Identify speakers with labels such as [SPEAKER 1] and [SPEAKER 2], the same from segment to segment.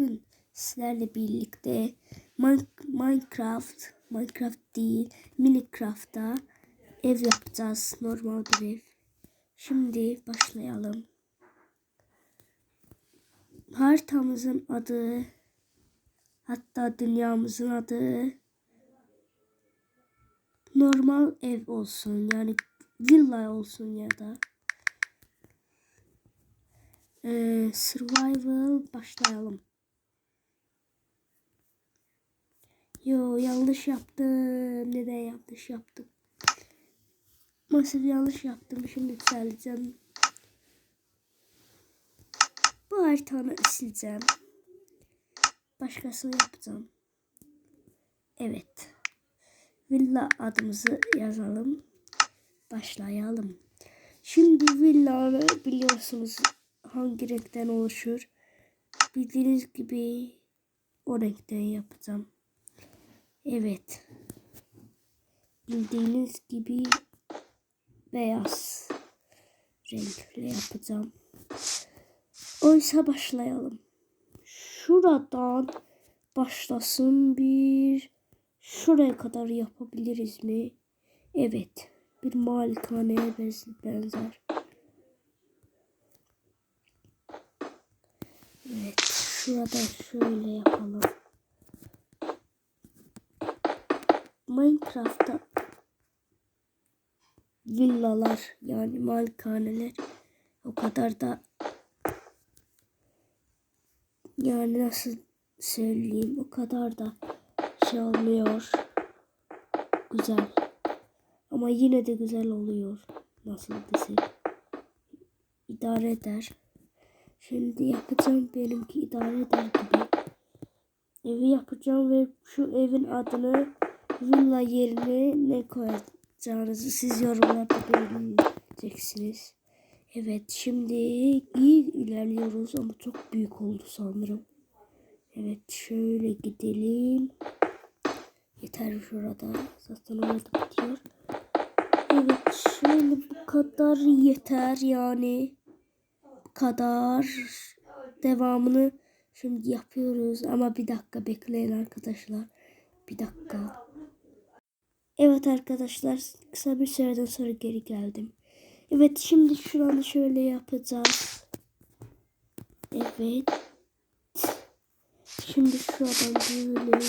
[SPEAKER 1] Bugün sizlerle birlikte Min- Minecraft, Minecraft değil, Minecraft'ta ev yapacağız. Normal bir ev. Şimdi başlayalım. Haritamızın adı, hatta dünyamızın adı normal ev olsun. Yani villa olsun ya da. Ee, survival başlayalım. Yo yanlış yaptım. Neden yanlış yaptım? Maalesef yanlış yaptım. Şimdi düzelteceğim. Bu haritanı sileceğim. Başkasını yapacağım. Evet. Villa adımızı yazalım. Başlayalım. Şimdi villanı biliyorsunuz hangi renkten oluşur. Bildiğiniz gibi o renkten yapacağım. Evet. Bildiğiniz gibi beyaz renkle yapacağım. Oysa başlayalım. Şuradan başlasın bir şuraya kadar yapabiliriz mi? Evet. Bir malikaneye benzer. Evet. Şurada şöyle yapalım. Minecraft'ta villalar yani malikaneler o kadar da yani nasıl söyleyeyim o kadar da şey olmuyor. Güzel. Ama yine de güzel oluyor. Nasıl desem. İdare eder. Şimdi yapacağım benimki idare eder gibi. Evi yapacağım ve şu evin adını villa yerine ne koyacağınızı siz yorumlarda belirleyeceksiniz. Evet şimdi iyi ilerliyoruz ama çok büyük oldu sanırım. Evet şöyle gidelim. Yeter şurada. Zaten orada bitiyor. Evet şöyle bu kadar yeter yani. Bu kadar. Devamını şimdi yapıyoruz. Ama bir dakika bekleyin arkadaşlar. Bir dakika. Evet arkadaşlar kısa bir süreden sonra geri geldim. Evet şimdi şuranı şöyle yapacağız. Evet. Şimdi şuradan böyle.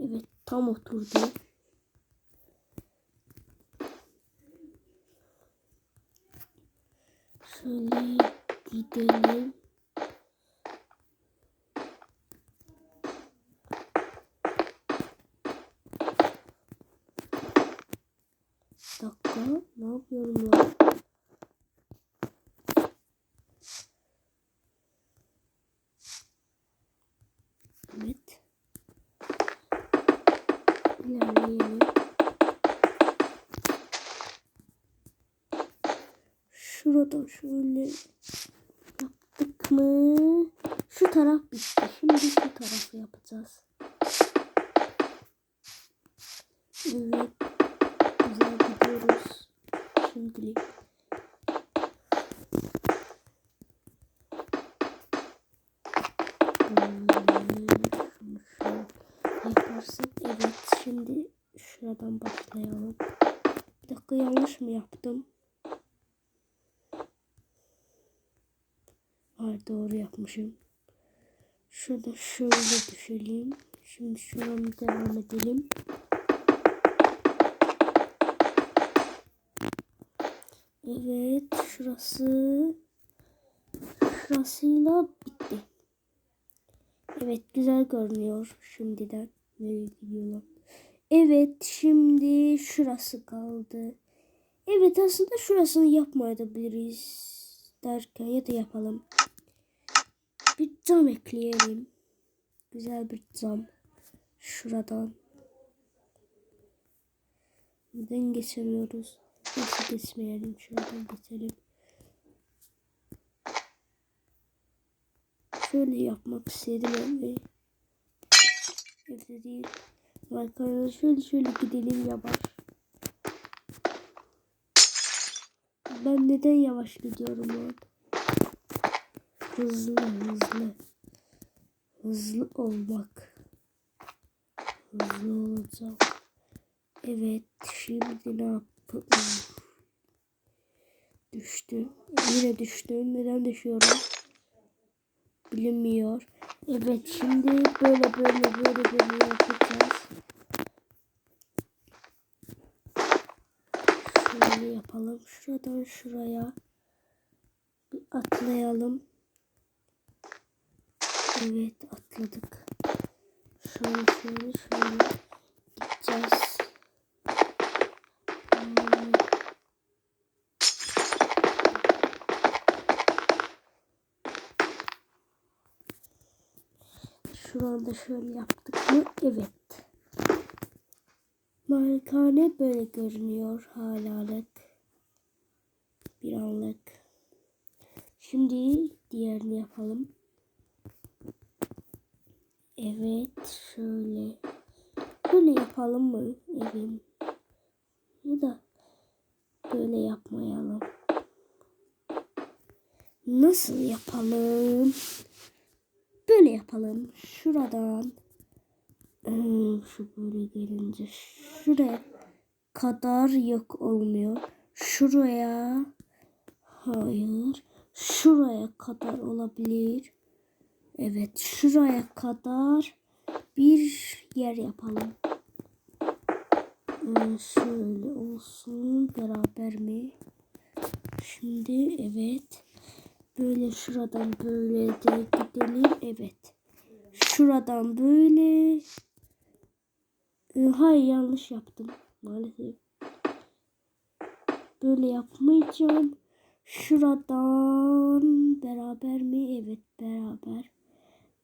[SPEAKER 1] Evet tam oturdu. Şöyle gidelim. Dakika. Ne yapıyorum ya? Evet. İlerleyelim. Şurada şöyle yaptık mı? Şu taraf bitti. Şimdi şu tarafı yapacağız. Evet güzel gidiyoruz şimdilik. Şöyle yaparsak evet şimdi şuradan başlayalım. Bir dakika yanlış mı yaptım? Hayır doğru yapmışım. Şurada şöyle düşelim. Şimdi şuradan devam edelim. Evet şurası şurasıyla bitti. Evet güzel görünüyor şimdiden. Nereye gidiyorlar? Evet şimdi şurası kaldı. Evet aslında şurasını yapmayabiliriz derken ya da yapalım. Bir cam ekleyelim. Güzel bir cam. Şuradan. Neden geçemiyoruz? Nasıl geçmeyelim? Şuradan geçelim. Şöyle yapmak istedim ama evde değil. Arkadaşlar şöyle şöyle gidelim yavaş. Ben neden yavaş gidiyorum lan? Hızlı hızlı. Hızlı olmak. Hızlı olacağım. Evet şimdi ne yapalım? Düştü. Yine düştü. Neden düşüyorum? Bilinmiyor. Evet şimdi böyle böyle böyle böyle yapacağız. Şöyle yapalım. Şuradan şuraya bir atlayalım. Evet atladık. Şöyle şöyle şöyle gideceğiz. Şu anda şöyle yaptık mı? Evet. Malikane böyle görünüyor halalık. Bir anlık. Şimdi diğerini yapalım. Evet şöyle. Böyle yapalım mı evim? Ya da böyle yapmayalım. Nasıl yapalım? Böyle yapalım. Şuradan hmm, şu böyle gelince şuraya kadar yok olmuyor. Şuraya hayır. Şuraya kadar olabilir. Evet şuraya kadar bir yer yapalım. Ee, şöyle olsun beraber mi? Şimdi evet. Böyle şuradan böyle de gidelim. Evet. Şuradan böyle. Ee, hayır yanlış yaptım. Maalesef. Böyle yapmayacağım. Şuradan beraber mi? Evet beraber.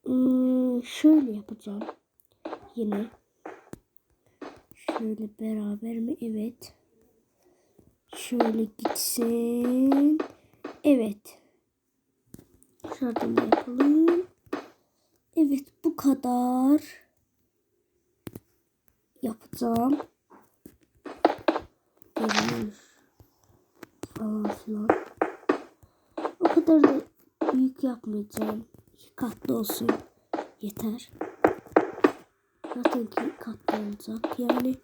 [SPEAKER 1] Ee, şöyle yapacağım. Yine. Şöyle beraber mi? Evet. Şöyle gitsin. Evet. Şuradan da yapalım. Evet bu kadar. Yapacağım. Falan filan. O kadar da büyük yapmayacağım. İki katlı olsun. Yeter. Zaten iki katlı olacak. Yani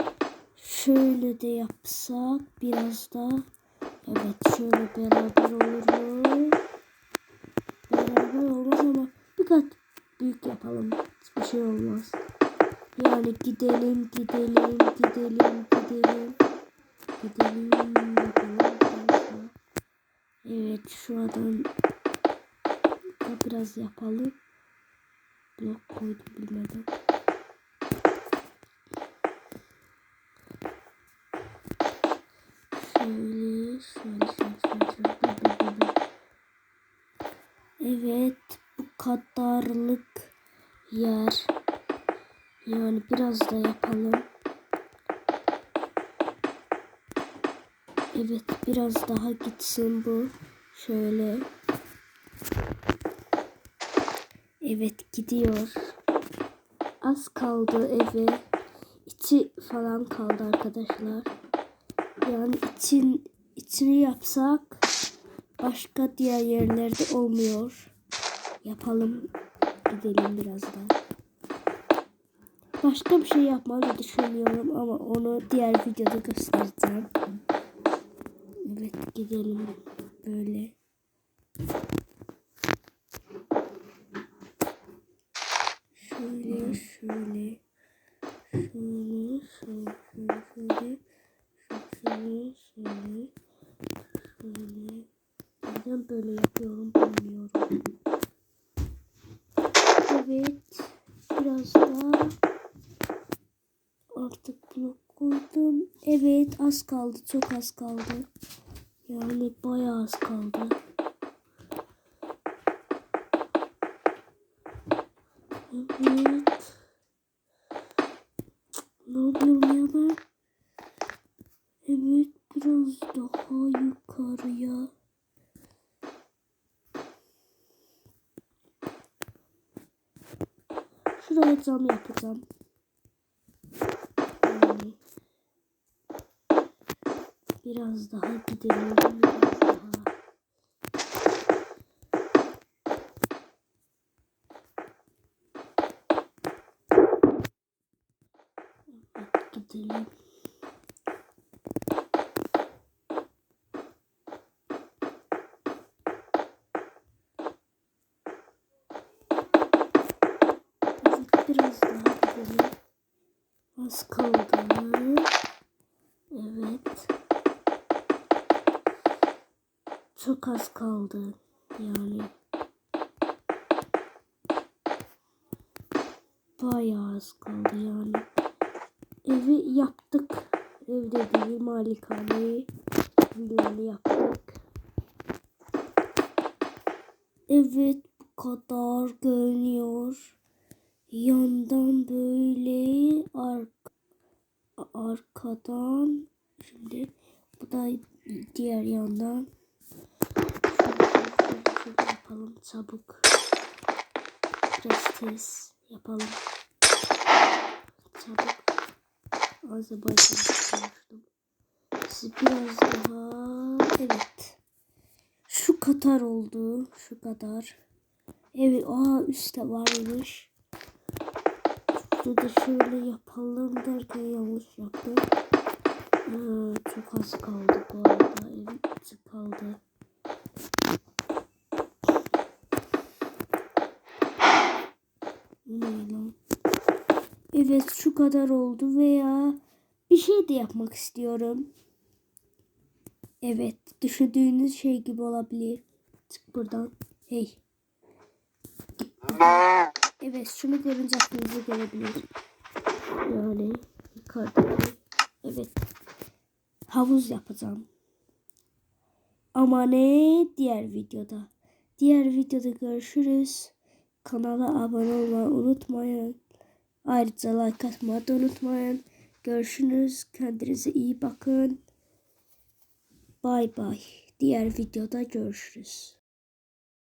[SPEAKER 1] şöyle de yapsak biraz da evet şöyle beraber olur mu? Beraber olmaz ama bir kat büyük yapalım. Hiçbir şey olmaz. Yani gidelim gidelim gidelim gidelim. Gidelim yapalım. Evet şuradan da biraz yapalım. Blok koydum bilmeden. Evet, bu kadarlık yer. Yani biraz da yapalım. Evet, biraz daha gitsin bu. Şöyle. Evet, gidiyor. Az kaldı eve. İçi falan kaldı arkadaşlar. Yani için içini yapsak başka diğer yerlerde olmuyor. Yapalım. Gidelim biraz daha. Başka bir şey yapmayı düşünüyorum ama onu diğer videoda göstereceğim. Evet gidelim böyle. Şöyle şöyle. Şöyle şöyle şöyle şöyle. Şöyle şöyle. Şöyle. Neden böyle yapıyorum bilmiyorum. Evet. Biraz daha artık blok koydum. Evet az kaldı. Çok az kaldı. Yani bayağı az kaldı. Evet. Ne yapıyorum ya ben? Evet biraz daha yukarıya. Cam yapacağım. Yani biraz daha gidelim. Biraz daha. edelim. Evet, biraz daha gidelim. Az kaldı. Evet. Çok az kaldı. Yani. Bayağı az kaldı yani. Evi yaptık. Evde değil malikane. Villanı yaptık. Evet bu kadar görünüyor. Yandan böyle arka, arkadan şimdi bu da diğer yandan yapalım çabuk. Biraz tez yapalım. Çabuk. Azerbaycan konuştum. Biraz daha evet. Şu kadar oldu. Şu kadar. Evet. Aa üstte varmış. Şurada şöyle yapalım derken yanlış yaptım. Aa, çok az kaldı bu arada. Evet kaldı. Evet şu kadar oldu veya bir şey de yapmak istiyorum. Evet düşündüğünüz şey gibi olabilir. Çık buradan. Hey. Evet şunu görünce aklınıza gelebilir. Yani yukarıdaki. Evet. Havuz yapacağım. Ama ne diğer videoda. Diğer videoda görüşürüz. Kanala abone olmayı unutmayın. Ayrıca like atmayı da unutmayın. Görüşürüz. Kendinize iyi bakın. Bay bay. Diğer videoda görüşürüz.